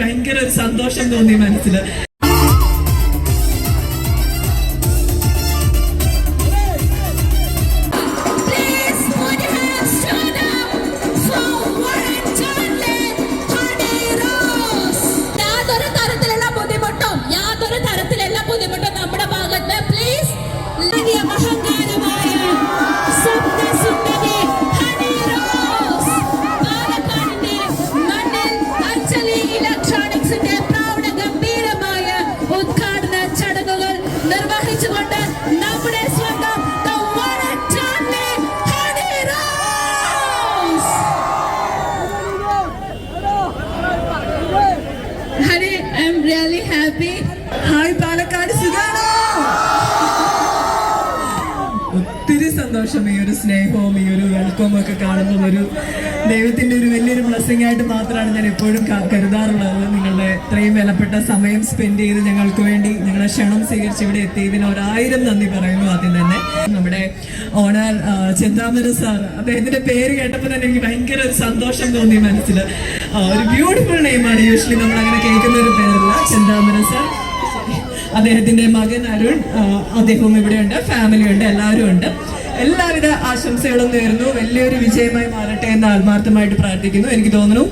ഭയങ്കര ഒരു സന്തോഷം തോന്നി മനസ്സിൽ happy. ഹായ് പാലക്കാട് സുഖാണോ? ഒത്തിരി സന്തോഷം ഈ ഒരു സ്നേഹവും ഈ ഒരു വെൽക്കവും ഒക്കെ കാണുന്ന ഒരു ദൈവത്തിന്റെ ഒരു വലിയൊരു ബ്ലെസ്സിങ് ആയിട്ട് മാത്രമാണ് ഞാൻ എപ്പോഴും കരുതാറുള്ളത്. നിങ്ങളുടെ ഇത്രയും വിലപ്പെട്ട സമയം സ്പെൻഡ് ചെയ്ത് ഞങ്ങൾക്ക് വേണ്ടി നിങ്ങളുടെ ക്ഷണം സ്വീകരിച്ച് ഇവിടെ എത്തിയതിന് ഒരായിരം നന്ദി പറയുന്നു ആദ്യം തന്നെ. നമ്മുടെ ഓണർ ചെന്താമര സാർ അദ്ദേഹത്തിന്റെ പേര് കേട്ടപ്പോൾ തന്നെ എനിക്ക് ഭയങ്കര ഒരു സന്തോഷം തോന്നി മനസ്സിൽ ഒരു ബ്യൂട്ടിഫുൾ നെയിമാണ് യൂഷ്വലി നമ്മൾ അങ്ങനെ കേൾക്കുന്ന ഒരു പേരല്ല. ചെന്താമര സർ അദ്ദേഹത്തിന്റെ മകൻ അരുൺ അദ്ദേഹവും ഇവിടെ ഉണ്ട് ഫാമിലി ഉണ്ട് എല്ലാവരും ഉണ്ട്. എല്ലാവിധ ആശംസകളും നേർന്നു വലിയൊരു വിജയമായി മാറട്ടെ എന്ന് ആത്മാർത്ഥമായിട്ട് പ്രാർത്ഥിക്കുന്നു. എനിക്ക് തോന്നുന്നു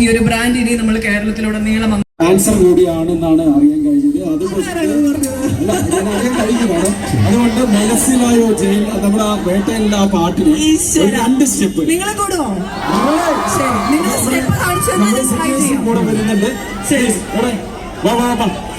ഈ ഒരു ബ്രാൻഡ് ഇനി നമ്മൾ കേരളത്തിലുടനീളം നീളം ആൻസർ കൂടിയാണെന്നാണ് അറിയാൻ കഴിഞ്ഞത്. അതുകൊണ്ട് കഴിഞ്ഞതാണ് അതുകൊണ്ട് മനസ്സിലായോ ജയിൽ നമ്മുടെ ആ വേട്ടയിലെ ആ പാട്ടിന് രണ്ട് സ്റ്റെപ്പ്. നിങ്ങൾ കൂടുമോ ശരി. നിങ്ങൾ സ്റ്റെപ്പ് കാണിച്ചു. കൂടെ വരുന്നുണ്ട്. ശരി. വാ വാ വാ.